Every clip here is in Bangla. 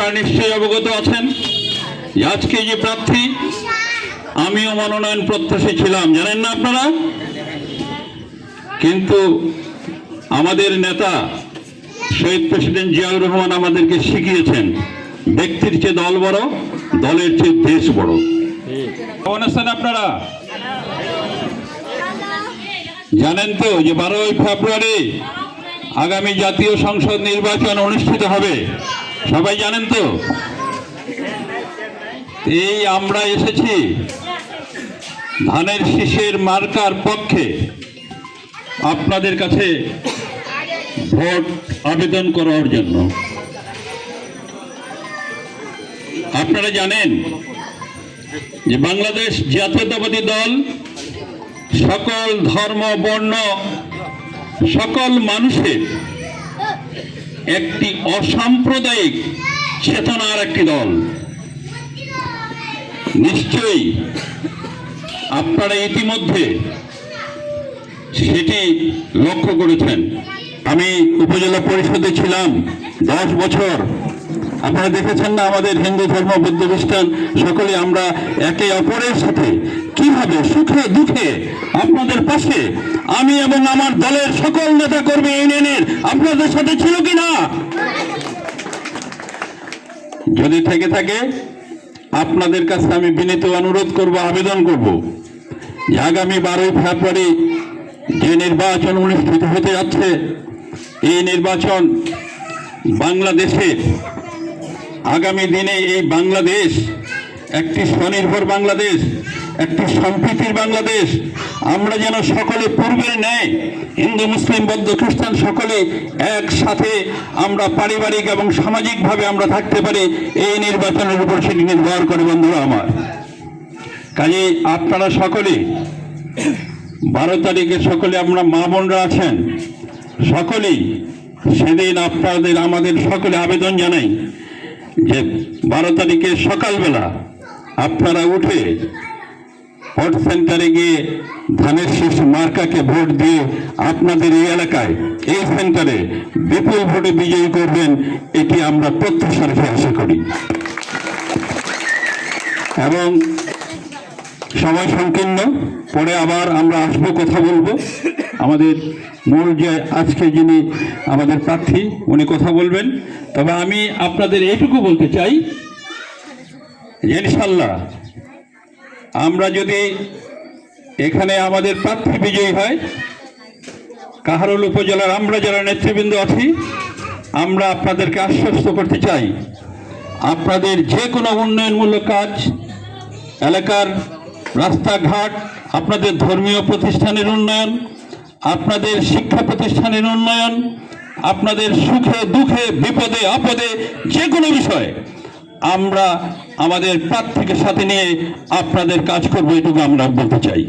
আপনারা নিশ্চয়ই অবগত আছেন। আজকে যে প্রার্থী, আমিও মনোনয়ন প্রত্যাশী ছিলাম, জানেন না আপনারা? কিন্তু আমাদের নেতা শহীদ প্রেসিডেন্ট জিয়াউর রহমান আমাদেরকে শিখিয়েছেন, ব্যক্তির চেয়ে দল বড়, দলের চেয়ে দেশ বড়। কেমন আছেন আপনারা? জানেন তো যে বারোই ফেব্রুয়ারি আগামী জাতীয় সংসদ নির্বাচন অনুষ্ঠিত হবে। সবাই জানেন তো? এই আমরা এসেছি ধানের শীষের মার্কার পক্ষে। আপনাদের কাছে ভোট আবেদন করার জন্য। আপনারা জানেন যে বাংলাদেশ জাতীয়তাবাদী দল সকল ধর্ম, বর্ণ, সকল মানুষের একটি অসাম্প্রদায়িক চেতনার একটি দল। নিশ্চয়ই আপনারা ইতিমধ্যে সেটি লক্ষ্য করেছেন। আমি উপজেলা পরিষদে ছিলাম দশ বছর। আপনারা দেখেছেন না আমাদের হিন্দু ধর্ম, বৌদ্ধ খ্রিস্টান, সকলে আমরা একে অপরের সাথে কীভাবে সুখে, দুঃখে আপনাদের পাশে? আমি এবং আমার দলের সকল নেতা কর্মী ইউনিয়নের আপনাদের সাথে ছিল কি না যদি থেকে থাকে, আপনাদের কাছে আমি বিনীত অনুরোধ করব, আবেদন করব যে আগামী বারোই ফেব্রুয়ারি যে নির্বাচন অনুষ্ঠিত হতে যাচ্ছে, এই নির্বাচন বাংলাদেশের আগামী দিনে এই বাংলাদেশ, একটি স্বনির্ভর বাংলাদেশ, একটি সম্প্রীতির বাংলাদেশ। আমরা যেন সকলে পূর্বের ন্যায়, হিন্দু, মুসলিম, বৌদ্ধ, খ্রিস্টান সকলে একসাথে আমরা পারিবারিক এবং সামাজিকভাবে আমরা থাকতে পারি, এই নির্বাচনের উপর সেটি নির্ভর করে বন্ধুরা আমার। কাজে আপনারা সকলে, বারো তারিখে সকলে আমরা মা বোনরা আছেন, সকলেই সেদিন আপনাদের, আমাদের সকলে আবেদন জানাই। যে বারো তারিখে সকালবেলা আপনারা উঠে ভোট সেন্টারে গিয়ে ধানের শীষ মার্কাকে ভোট দিয়ে আপনাদের এই এলাকায়, এই সেন্টারে বিপুল ভোটে বিজয়ী করবেন, এটি আমরা প্রত্যাশা রেখে আশা করি। এবং সময় সংকীর্ণ, পরে আবার আমরা আসব, কথা বলব। আমাদের মূল যে আজকে যিনি আমাদের প্রার্থী, উনি কথা বলবেন। তবে আমি আপনাদের এইটুকু বলতে চাই ইনশাল্লাহ আমরা যদি এখানে আমাদের প্রার্থী বিজয়ী হয়, কাহারোল উপজেলার আমরা যারা নেতৃবৃন্দ আছি, আমরা আপনাদেরকে আশ্বস্ত করতে চাই। আপনাদের যে কোনো উন্নয়নমূলক কাজ, এলাকার রাস্তাঘাট, আপনাদের ধর্মীয় প্রতিষ্ঠানের উন্নয়ন আপনাদের শিক্ষা প্রতিষ্ঠানের উন্নয়ন, আপনাদের সুখে, দুঃখে, বিপদে, আপদে যে কোনো বিষয়ে আমরা আমাদের প্রার্থীকে সাথে নিয়ে আপনাদের কাজ করব, এটুকু আমরা বলতে চাই।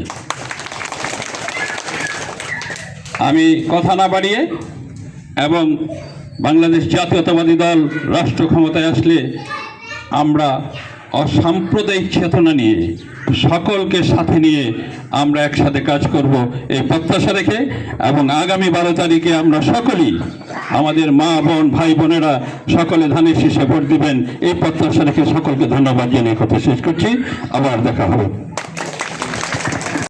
আমি কথা না বাড়িয়ে এবং বাংলাদেশ জাতীয়তাবাদী দল রাষ্ট্র ক্ষমতায় আসলে আমরা অসাম্প্রদায়িক চেতনা নিয়ে সকলকে সাথে নিয়ে আমরা একসাথে কাজ করব এই প্রত্যাশা রেখে এবং আগামী বারো তারিখে আমরা সকলেই আমাদের মা, বোন, ভাই, বোনেরা সকলে ধানের শীর্ষে ভোট দিবেন। এই প্রত্যাশা রেখে সকলকে ধন্যবাদ জানিয়ে কথা শেষ করছি। আবার দেখা হবে।